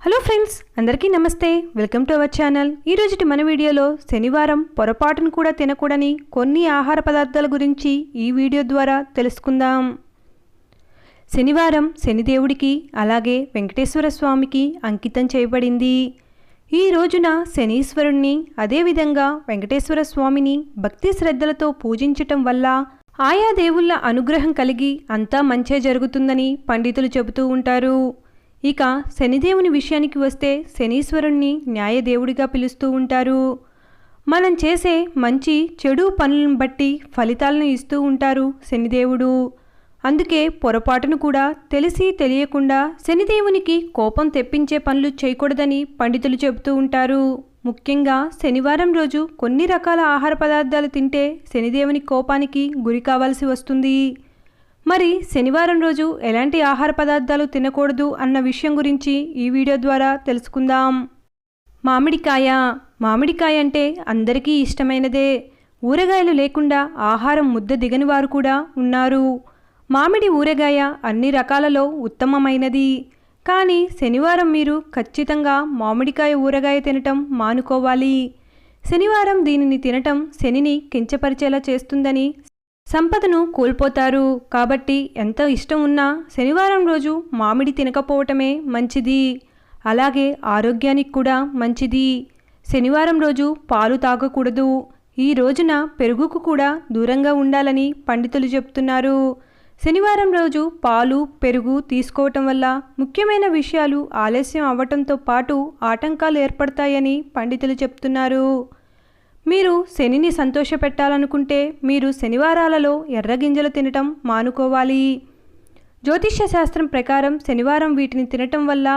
Hello friends అందరికీ నమస్తే. Welcome to our channel ఈరోజుటి మన వీడియోలో శనివారం పొరపాటును కూడా తినకూడని కొన్ని ఆహార పదార్థాల గురించి ఈ వీడియో ద్వారా తెలుసుకుందాం. శనివారం శనిదేవుడికి అలాగే వెంకటేశ్వర స్వామికి అంకితం చేయబడింది. ఈ రోజున శనీశ్వరుణ్ణి అదేవిధంగా వెంకటేశ్వర స్వామిని భక్తి శ్రద్ధలతో పూజించటం వల్ల ఆయా దేవుళ్ళ అనుగ్రహం కలిగి అంతా మంచే జరుగుతుందని పండితులు చెబుతూ ఉంటారు. ఇక శనిదేవుని విషయానికి వస్తే శనీశ్వరుణ్ణి న్యాయదేవుడిగా పిలుస్తూ ఉంటారు. మనం చేసే మంచి చెడు పనులను బట్టి ఫలితాలను ఇస్తూ ఉంటారు శనిదేవుడు. అందుకే పొరపాటును కూడా తెలిసి తెలియకుండా శనిదేవునికి కోపం తెప్పించే పనులు చేయకూడదని పండితులు చెబుతూ ఉంటారు. ముఖ్యంగా శనివారం రోజు కొన్ని రకాల ఆహార పదార్థాలు తింటే శనిదేవుని కోపానికి గురి కావాల్సి వస్తుంది. మరి శనివారం రోజు ఎలాంటి ఆహార పదార్థాలు తినకూడదు అన్న విషయం గురించి ఈ వీడియో ద్వారా తెలుసుకుందాం. మామిడికాయ. మామిడికాయ అంటే అందరికీ ఇష్టమైనదే. ఊరగాయలు లేకుండా ఆహారం ముద్ద దిగని వారు కూడా ఉన్నారు. మామిడి ఊరగాయ అన్ని రకాలలో ఉత్తమమైనది. కానీ శనివారం మీరు ఖచ్చితంగా మామిడికాయ ఊరగాయ తినటం మానుకోవాలి. శనివారం దీనిని తినటం శనిని కించపరిచేలా చేస్తుందని సంపదను కోల్పోతారు. కాబట్టి ఎంత ఇష్టం ఉన్నా శనివారం రోజు మామిడి తినకపోవటమే మంచిది. అలాగే ఆరోగ్యానికి కూడా మంచిది. శనివారం రోజు పాలు తాగకూడదు. ఈ రోజున పెరుగుకు కూడా దూరంగా ఉండాలని పండితులు చెప్తున్నారు. శనివారం రోజు పాలు పెరుగు తీసుకోవటం వల్ల ముఖ్యమైన విషయాలు ఆలస్యం అవ్వటంతో పాటు ఆటంకాలు ఏర్పడతాయని పండితులు చెప్తున్నారు. మీరు శనిని సంతోషపెట్టాలనుకుంటే మీరు శనివారాలలో ఎర్రగింజలు తినటం మానుకోవాలి. జ్యోతిష్య శాస్త్రం ప్రకారం శనివారం వీటిని తినటం వల్ల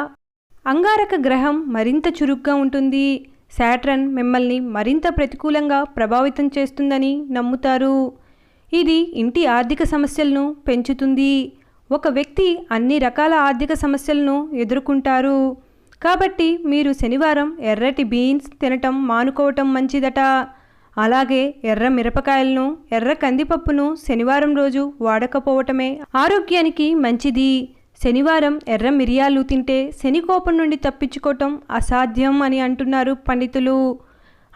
అంగారక గ్రహం మరింత చురుగ్గా ఉంటుంది. శాట్రన్ మిమ్మల్ని మరింత ప్రతికూలంగా ప్రభావితం చేస్తుందని నమ్ముతారు. ఇది ఇంటి ఆర్థిక సమస్యలను పెంచుతుంది. ఒక వ్యక్తి అన్ని రకాల ఆర్థిక సమస్యలను ఎదుర్కొంటారు. కాబట్టి మీరు శనివారం ఎర్రటి బీన్స్ తినటం మానుకోవటం మంచిదట. అలాగే ఎర్ర మిరపకాయలను ఎర్ర కందిపప్పును శనివారం రోజు వాడకపోవటమే ఆరోగ్యానికి మంచిది. శనివారం ఎర్ర మిరియాలు తింటే శని కోపం నుండి తప్పించుకోవటం అసాధ్యం అని అంటున్నారు పండితులు.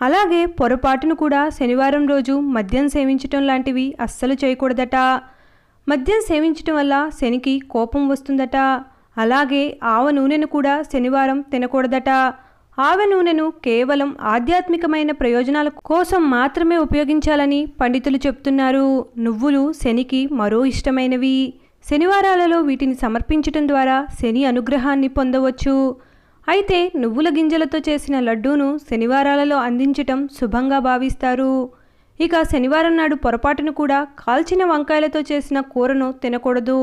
అలాగే పొరపాటును కూడా శనివారం రోజు మద్యం సేవించటం లాంటివి అస్సలు చేయకూడదట. మద్యం సేవించటం వల్ల శనికి కోపం వస్తుందట. అలాగే ఆవ నూనెను కూడా శనివారం తినకూడదట. ఆవ నూనెను కేవలం ఆధ్యాత్మికమైన ప్రయోజనాల కోసం మాత్రమే ఉపయోగించాలని పండితులు చెప్తున్నారు. నువ్వులు శనికి మరో ఇష్టమైనవి. శనివారాలలో వీటిని సమర్పించటం ద్వారా శని అనుగ్రహాన్ని పొందవచ్చు. అయితే నువ్వుల గింజలతో చేసిన లడ్డూను శనివారాలలో అందించటం శుభంగా భావిస్తారు. ఇక శనివారం నాడు పొరపాటును కూడా కాల్చిన వంకాయలతో చేసిన కూరను తినకూడదు.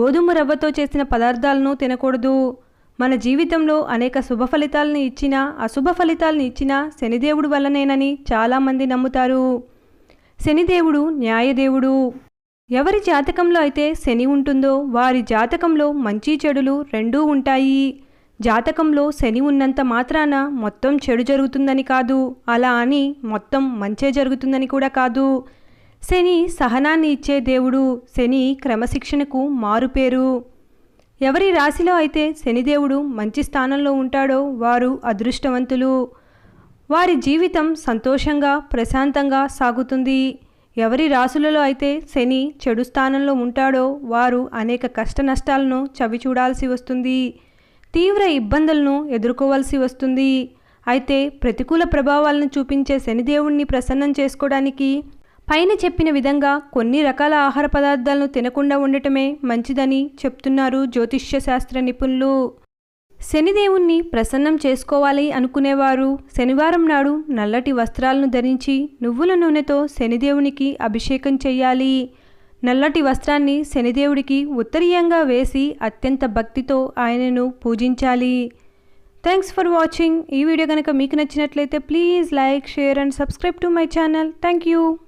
గోధుమ రవ్వతో చేసిన పదార్థాలను తినకూడదు. మన జీవితంలో అనేక శుభ ఫలితాలను ఇచ్చినా అశుభ ఫలితాలను ఇచ్చినా శనిదేవుడు వల్లనేనని చాలామంది నమ్ముతారు. శనిదేవుడు న్యాయదేవుడు. ఎవరి జాతకంలో అయితే శని ఉంటుందో వారి జాతకంలో మంచి చెడులు రెండూ ఉంటాయి. జాతకంలో శని ఉన్నంత మాత్రాన మొత్తం చెడు జరుగుతుందని కాదు. అలా అని మొత్తం మంచే జరుగుతుందని కూడా కాదు. శని సహనాన్ని ఇచ్చే దేవుడు శని క్రమశిక్షణకు మారుపేరు. ఎవరి రాశిలో అయితే శనిదేవుడు మంచి స్థానంలో ఉంటాడో వారు అదృష్టవంతులు. వారి జీవితం సంతోషంగా ప్రశాంతంగా సాగుతుంది. ఎవరి రాశులలో అయితే శని చెడు స్థానంలో ఉంటాడో వారు అనేక కష్ట నష్టాలను చవిచూడాల్సి వస్తుంది. తీవ్ర ఇబ్బందులను ఎదుర్కోవాల్సి వస్తుంది. అయితే ప్రతికూల ప్రభావాలను చూపించే శనిదేవుణ్ణి ప్రసన్నం చేసుకోవడానికి పైన చెప్పిన విధంగా కొన్ని రకాల ఆహార పదార్థాలను తినకుండా ఉండటమే మంచిదని చెప్తున్నారు జ్యోతిష్య శాస్త్ర నిపుణులు. శనిదేవుణ్ణి ప్రసన్నం చేసుకోవాలి అనుకునేవారు. శనివారం నాడు నల్లటి వస్త్రాలను ధరించి నువ్వుల నూనెతో శనిదేవునికి అభిషేకం చేయాలి నల్లటి వస్త్రాన్ని శనిదేవుడికి ఉత్తరీయంగా వేసి అత్యంత భక్తితో ఆయనను పూజించాలి. Thanks for watching. ఈ వీడియో కనుక మీకు నచ్చినట్లయితే please like share and subscribe to my channel. Thank you.